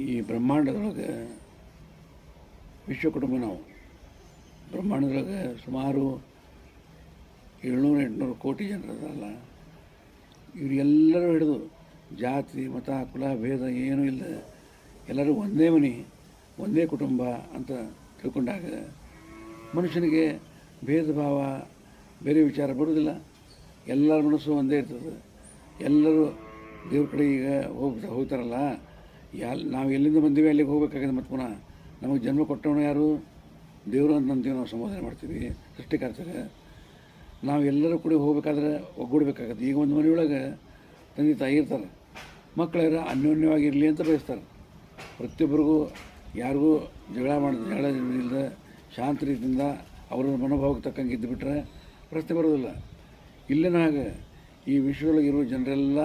ಈ ಬ್ರಹ್ಮಾಂಡದೊಳಗೆ ವಿಶ್ವ ಕುಟುಂಬ ನಾವು. ಬ್ರಹ್ಮಾಂಡದೊಳಗೆ ಸುಮಾರು ಏಳ್ನೂರು ಎಂಟುನೂರು ಕೋಟಿ ಜನರದಲ್ಲ. ಇವರೆಲ್ಲರೂ ಹಿಡಿದು ಜಾತಿ, ಮತ, ಕುಲ, ಭೇದ ಏನೂ ಇಲ್ಲ. ಎಲ್ಲರೂ ಒಂದೇ ಮನೆ, ಒಂದೇ ಕುಟುಂಬ ಅಂತ ತಿಳ್ಕೊಂಡಾಗ ಮನುಷ್ಯನಿಗೆ ಭೇದ ಭಾವ, ಬೇರೆ ವಿಚಾರ ಬರೋದಿಲ್ಲ ಎಲ್ಲರ ಮನಸ್ಸು ಒಂದೇ ಇರ್ತದೆ. ಎಲ್ಲರೂ ದೇವ್ರ ಕಡೆ ಈಗ ಹೋಗ್ತಾ ಹೋಗ್ತಾರಲ್ಲ. ಎಲ್ ನಾವು ಎಲ್ಲಿಂದ ಬಂದೀವಿ ಅಲ್ಲಿಗೆ ಹೋಗಬೇಕಾಗಿದೆ ಮತ್ತು ಪುನಃ ನಮಗೆ ಜನ್ಮ ಕೊಟ್ಟವನು ಯಾರು? ದೇವರು ಅಂತ ನಾವು ಸಂಬೋಧನೆ ಮಾಡ್ತೀವಿ, ಸೃಷ್ಟಿಕರ್ತಾರೆ. ನಾವು ಎಲ್ಲರೂ ಕೂಡ ಹೋಗಬೇಕಾದ್ರೆ ಒಗ್ಗೂಡಬೇಕಾಗತ್ತೆ. ಈಗ ಒಂದು ಮನೆಯೊಳಗೆ ತಂದೆ ತಾಯಿ ಇರ್ತಾರೆ. ಮಕ್ಕಳೆಲ್ಲ ಅನ್ಯೋನ್ಯವಾಗಿರಲಿ ಅಂತ ಬಯಸ್ತಾರೆ. ಪ್ರತಿಯೊಬ್ಬರಿಗೂ ಯಾರಿಗೂ ಜಗಳ ಮಾಡಿದ ಜಗಳ ಇಲ್ಲದೆ ಶಾಂತ ರೀತಿಯಿಂದ ಅವರ ಮನೋಭಾವಕ್ಕೆ ತಕ್ಕಂಗೆ ಇದ್ದುಬಿಟ್ರೆ ಪ್ರಶ್ನೆ ಬರೋದಿಲ್ಲ. ಇಲ್ಲಿನ ಹಾಗೆ ಈ ವಿಶ್ವದೊಳಗಿರುವ ಜನರೆಲ್ಲ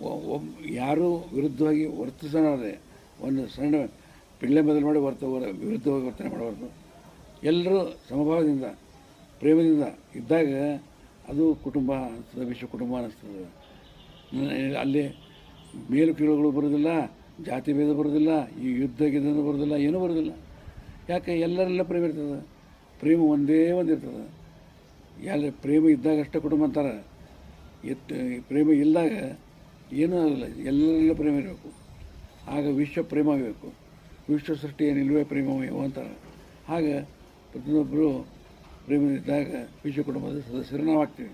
ಒ- ಒಬ್ ಯಾರೂ ವಿರುದ್ಧವಾಗಿ ವರ್ತಿಸೋದೇ ಒಂದು ಸಣ್ಣ ಪಿಳ್ಳೆ ಬದಲು ಮಾಡಿ ವರ್ತ ವರ- ವಿರುದ್ಧವಾಗಿ ವರ್ತನೆ ಮಾಡಬಾರ್ದು. ಎಲ್ಲರೂ ಸಮಭಾವದಿಂದ, ಪ್ರೇಮದಿಂದ ಇದ್ದಾಗ ಅದು ಕುಟುಂಬ ಅನಿಸ್ತದೆ, ವಿಶ್ವ ಕುಟುಂಬ ಅನ್ನಿಸ್ತದೆ ಅಲ್ಲಿ ಮೇಲು ಕೀಳುಗಳು ಬರೋದಿಲ್ಲ ಜಾತಿ ಭೇದ ಬರೋದಿಲ್ಲ ಈ ಯುದ್ಧ ಗಿದ್ದ ಬರೋದಿಲ್ಲ ಏನೂ ಬರೋದಿಲ್ಲ ಯಾಕೆ? ಎಲ್ಲರೆಲ್ಲ ಪ್ರೇಮ ಇರ್ತದೆ. ಪ್ರೇಮ ಒಂದೇ ಒಂದು ಇರ್ತದೆ. ಎಲ್ಲ ಪ್ರೇಮ ಇದ್ದಾಗ ಅಷ್ಟೇ ಕುಟುಂಬ ಅಂತಾರೆ. ಎತ್ತು ಪ್ರೇಮ ಇಲ್ದಾಗ ಏನೂ ಆಗಲ್ಲ. ಎಲ್ಲ ಪ್ರೇಮ ಇರಬೇಕು. ಆಗ ವಿಶ್ವ ಪ್ರೇಮ ಬೇಕು ವಿಶ್ವ ಸೃಷ್ಟಿಯ ನಿಲುವೆ ಪ್ರೇಮವೇ ಅಂತಾರೆ ಹಾಗೆ ಪ್ರತಿಯೊಬ್ಬರು ಪ್ರೇಮದಿದ್ದಾಗ ವಿಶ್ವ ಕುಟುಂಬದ ಸದಸ್ಯರು ನಾವು ಆಗ್ತೀವಿ